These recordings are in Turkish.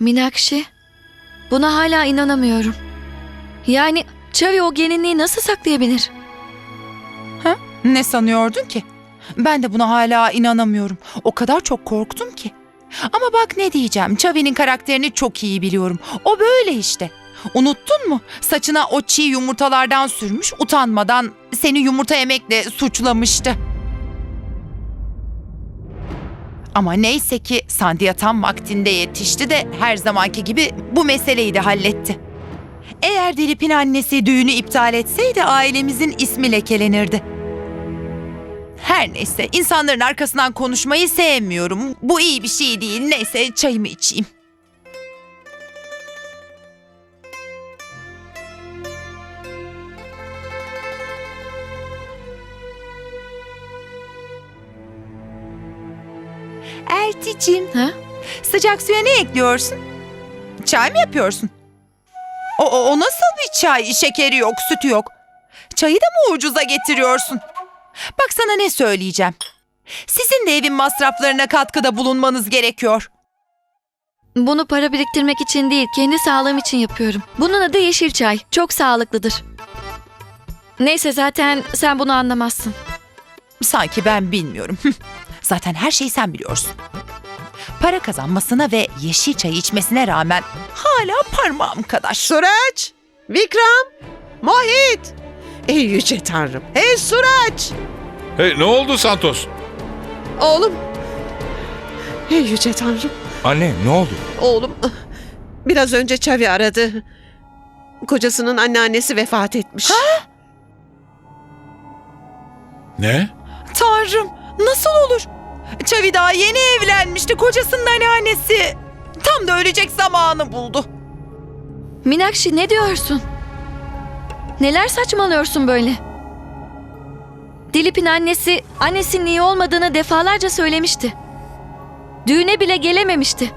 Minakşi, buna hala inanamıyorum. Yani Çavi o gelinliği nasıl saklayabilir? Ne sanıyordun ki? Ben de buna hala inanamıyorum. O kadar çok korktum ki. Ama bak ne diyeceğim. Çavi'nin karakterini çok iyi biliyorum. O böyle işte. Unuttun mu? Saçına o çiğ yumurtalardan sürmüş, utanmadan seni yumurta yemekle suçlamıştı. Ama neyse ki Sandia tam vaktinde yetişti de her zamanki gibi bu meseleyi de halletti. Eğer Dilip'in annesi düğünü iptal etseydi ailemizin ismi lekelenirdi. Her neyse insanların arkasından konuşmayı sevmiyorum. Bu iyi bir şey değil. Neyse çayımı içeyim. Elticim, Ha? sıcak suya ne ekliyorsun? Çay mı yapıyorsun? O, o, o nasıl bir çay? Şekeri yok, sütü yok. Çayı da mı ucuza getiriyorsun? Bak sana ne söyleyeceğim. Sizin de evin masraflarına katkıda bulunmanız gerekiyor. Bunu para biriktirmek için değil, kendi sağlığım için yapıyorum. Bunun adı yeşil çay. Çok sağlıklıdır. Neyse zaten sen bunu anlamazsın. Sanki ben bilmiyorum. Zaten her şeyi sen biliyorsun. Para kazanmasına ve yeşil çay içmesine rağmen hala parmağım kadar. Suraç! Vikram! Mohit! Ey yüce tanrım! Hey Suraç! Hey ne oldu Santos? Oğlum! Ey yüce tanrım! Anne ne oldu? Oğlum! Biraz önce Çavi aradı. Kocasının anneannesi vefat etmiş. Ne? Tanrım nasıl olur? Çavi daha yeni evlenmişti kocasının anneannesi. Tam da ölecek zamanı buldu. Minakşi ne diyorsun? Neler saçmalıyorsun böyle? Dilip'in annesi annesinin iyi olmadığını defalarca söylemişti. Düğüne bile gelememişti.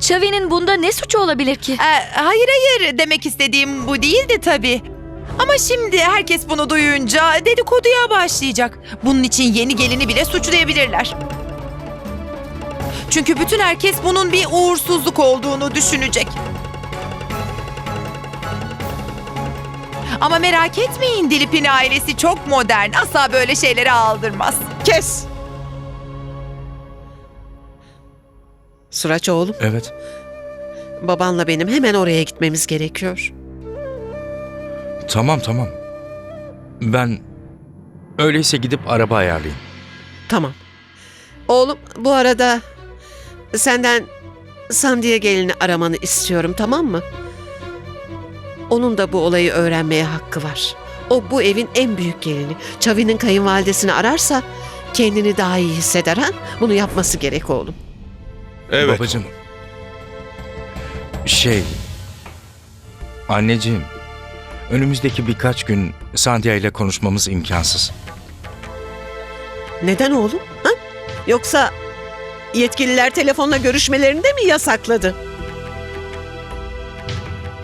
Çavi'nin bunda ne suçu olabilir ki? Ee, hayır hayır demek istediğim bu değildi tabii. Ama şimdi herkes bunu duyunca dedikoduya başlayacak. Bunun için yeni gelini bile suçlayabilirler. Çünkü bütün herkes bunun bir uğursuzluk olduğunu düşünecek. Ama merak etmeyin Dilip'in ailesi çok modern. Asla böyle şeyleri aldırmaz. Kes! Suraç oğlum, Evet. babanla benim hemen oraya gitmemiz gerekiyor. Tamam tamam. Ben öyleyse gidip araba ayarlayayım. Tamam. Oğlum bu arada senden Sandiye gelini aramanı istiyorum tamam mı? Onun da bu olayı öğrenmeye hakkı var. O bu evin en büyük gelini. Çavi'nin kayınvalidesini ararsa kendini daha iyi hisseder ha? Bunu yapması gerek oğlum. Evet. Babacığım. Şey... Anneciğim. Önümüzdeki birkaç gün Sandia ile konuşmamız imkansız. Neden oğlum? Ha? Yoksa yetkililer telefonla görüşmelerini de mi yasakladı?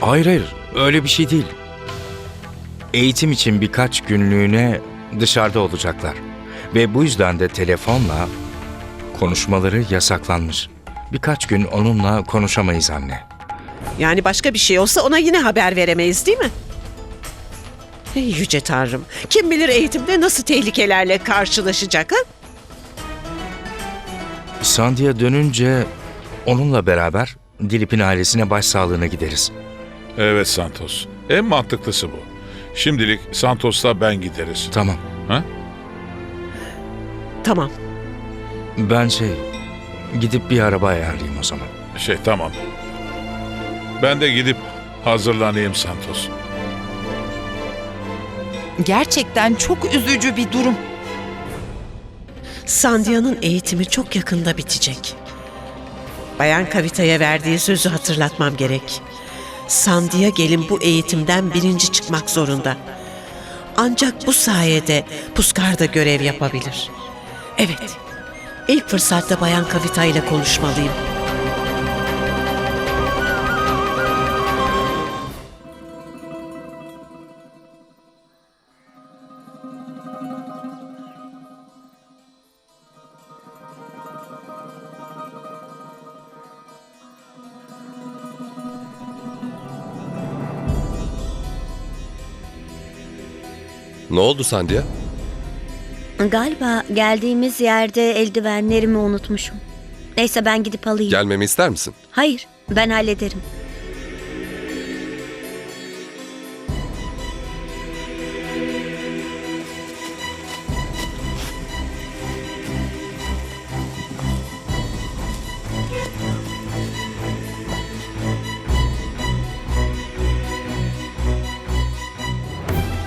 Hayır hayır öyle bir şey değil. Eğitim için birkaç günlüğüne dışarıda olacaklar. Ve bu yüzden de telefonla konuşmaları yasaklanmış. Birkaç gün onunla konuşamayız anne. Yani başka bir şey olsa ona yine haber veremeyiz değil mi? Ey yüce tanrım. Kim bilir eğitimde nasıl tehlikelerle karşılaşacak ha? Sandia dönünce onunla beraber Dilip'in ailesine başsağlığına gideriz. Evet Santos. En mantıklısı bu. Şimdilik Santos'la ben gideriz. Tamam. Ha? Tamam. Ben şey gidip bir araba ayarlayayım o zaman. Şey tamam. Ben de gidip hazırlanayım Santos. Gerçekten çok üzücü bir durum. Sandia'nın eğitimi çok yakında bitecek. Bayan Kavita'ya verdiği sözü hatırlatmam gerek. Sandia gelin bu eğitimden birinci çıkmak zorunda. Ancak bu sayede Puskar'da görev yapabilir. Evet, ilk fırsatta Bayan Kavita ile konuşmalıyım. Ne oldu Sandia? Galiba geldiğimiz yerde eldivenlerimi unutmuşum. Neyse ben gidip alayım. Gelmemi ister misin? Hayır, ben hallederim.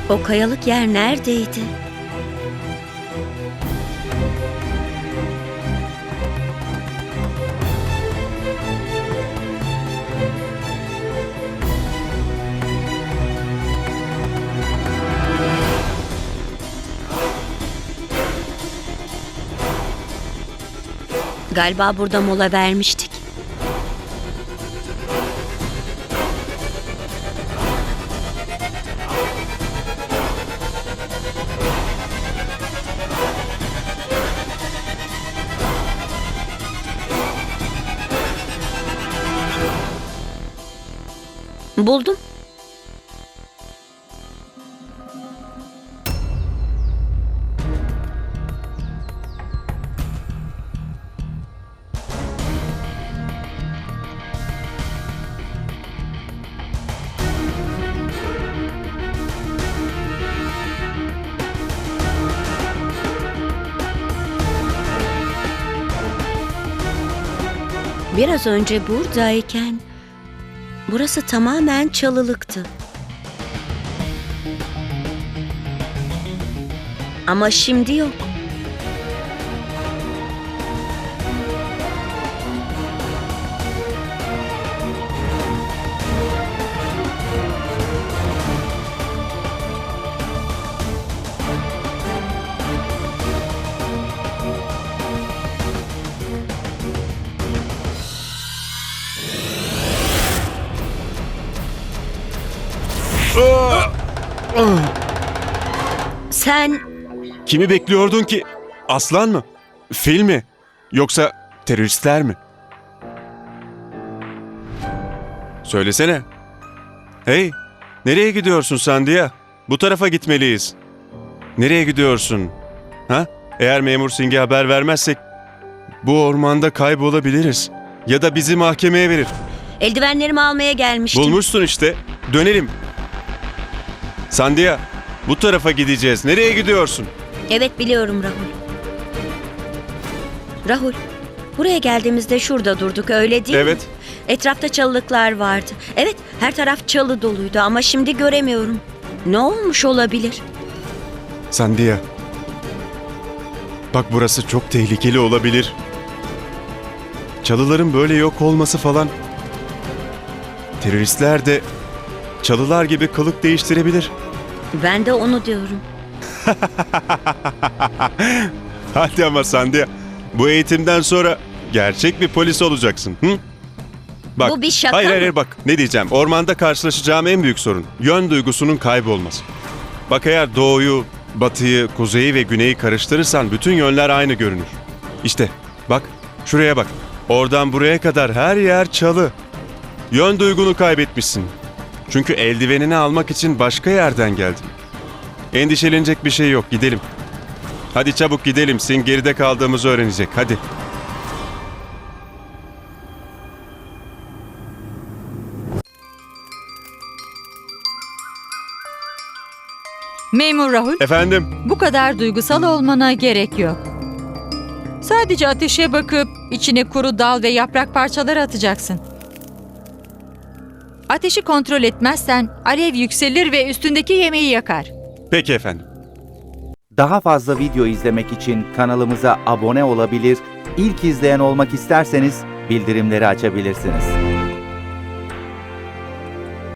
O kayalık yer neredeydi? Galiba burada mola vermiştik. Buldum. Biraz önce buradayken burası tamamen çalılıktı. Ama şimdi yok. Sen Kimi bekliyordun ki? Aslan mı? Fil mi? Yoksa teröristler mi? Söylesene. Hey, nereye gidiyorsun Sandia? Bu tarafa gitmeliyiz. Nereye gidiyorsun? Ha? Eğer memur Singh'e haber vermezsek bu ormanda kaybolabiliriz. Ya da bizi mahkemeye verir. eldivenlerimi almaya gelmiştim. Bulmuşsun işte. Dönelim. Sandia, bu tarafa gideceğiz. Nereye gidiyorsun? Evet biliyorum Rahul. Rahul, buraya geldiğimizde şurada durduk öyle değil mi? Evet. Etrafta çalılıklar vardı. Evet, her taraf çalı doluydu ama şimdi göremiyorum. Ne olmuş olabilir? Sandia. Bak burası çok tehlikeli olabilir. Çalıların böyle yok olması falan. Teröristler de çalılar gibi kılık değiştirebilir. Ben de onu diyorum. Hadi ama Sandia. Bu eğitimden sonra gerçek bir polis olacaksın. Hı? Bak, Bu bir şaka hayır, hayır, mı? hayır, bak ne diyeceğim. Ormanda karşılaşacağım en büyük sorun. Yön duygusunun kaybolması. Bak eğer doğuyu, batıyı, kuzeyi ve güneyi karıştırırsan bütün yönler aynı görünür. İşte bak şuraya bak. Oradan buraya kadar her yer çalı. Yön duygunu kaybetmişsin. Çünkü eldivenini almak için başka yerden geldin. Endişelenecek bir şey yok gidelim. Hadi çabuk gidelim. Sin geride kaldığımızı öğrenecek. Hadi. Memur Rahul, Efendim? bu kadar duygusal olmana gerek yok. Sadece ateşe bakıp içine kuru dal ve yaprak parçaları atacaksın. Ateşi kontrol etmezsen alev yükselir ve üstündeki yemeği yakar. Peki efendim. Daha fazla video izlemek için kanalımıza abone olabilir, ilk izleyen olmak isterseniz bildirimleri açabilirsiniz.